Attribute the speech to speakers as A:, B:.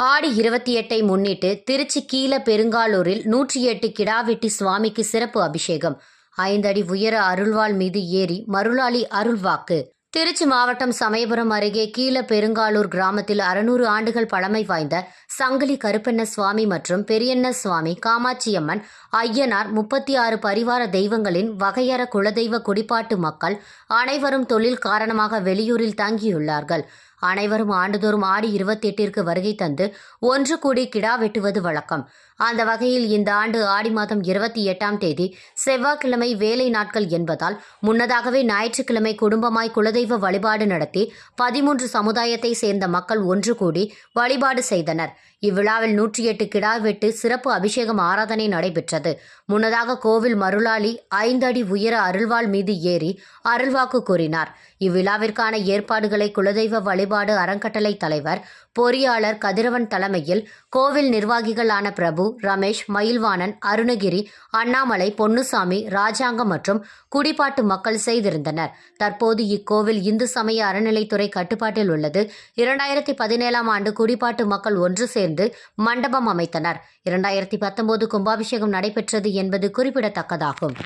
A: ஆடி இருபத்தி எட்டை முன்னிட்டு திருச்சி கீழ பெருங்காலூரில் நூற்றி எட்டு கிடாவெட்டி சுவாமிக்கு சிறப்பு அபிஷேகம். ஐந்தடி உயர அருள்வாள் மீது ஏறி மருளாளி அருள்வாக்கு திருச்சி மாவட்டம் சமயபுரம் அருகே கீழ பெருங்காலூர் கிராமத்தில் அறுநூறு ஆண்டுகள் பழமை வாய்ந்த சங்கிலி கருப்பண்ண சுவாமி மற்றும் பெரியண்ண சுவாமி காமாட்சியம்மன் ஐயனார் முப்பத்தி ஆறு பரிவார தெய்வங்களின் வகையற குலதெய்வ குடிப்பாட்டு மக்கள் அனைவரும் தொழில் காரணமாக வெளியூரில் தங்கியுள்ளார்கள். அனைவரும் ஆண்டுதோறும் ஆடி இருபத்தி எட்டிற்கு வருகை தந்து ஒன்று கூடி கிடா வெட்டுவது வழக்கம். அந்த வகையில் இந்த ஆண்டு ஆடி மாதம் இருபத்தி எட்டாம் தேதி செவ்வாய்க்கிழமை வேலை நாட்கள் என்பதால் முன்னதாகவே ஞாயிற்றுக்கிழமை குடும்பமாய் குலதெய்வ வழிபாடு நடத்தி பதிமூன்று சமுதாயத்தை சேர்ந்த மக்கள் ஒன்று கூடி வழிபாடு செய்தனர். இவ்விழாவில் நூற்றி எட்டு கிடா வெட்டு சிறப்பு அபிஷேகம் ஆராதனை நடைபெற்றது. முன்னதாக கோவில் மருளாளி ஐந்தடி உயர அருள்வாள் மீது ஏறி அருள்வாக்கு கூறினார். இவ்விழாவிற்கான ஏற்பாடுகளை குலதெய்வ வழிபாடு அறங்கட்டளை தலைவர் பொறியாளர் கதிரவன் தலைமையில் கோவில் நிர்வாகிகளான பிரபு ரமேஷ் மயில்வாணன் அருணகிரி அண்ணாமலை பொன்னுசாமி ராஜாங்கம் மற்றும் குடிப்பாட்டு மக்கள் செய்திருந்தனர். தற்போது இக்கோவில் இந்து சமய அறநிலைத்துறை கட்டுப்பாட்டில் உள்ளது. இரண்டாயிரத்தி பதினேழாம் ஆண்டு குடிப்பாட்டு மக்கள் ஒன்று சேர்ந்து மண்டபம் அமைத்தனர். இரண்டாயிரத்தி பத்தொன்பது கும்பாபிஷேகம் நடைபெற்றது என்பது குறிப்பிடத்தக்கதாகும்.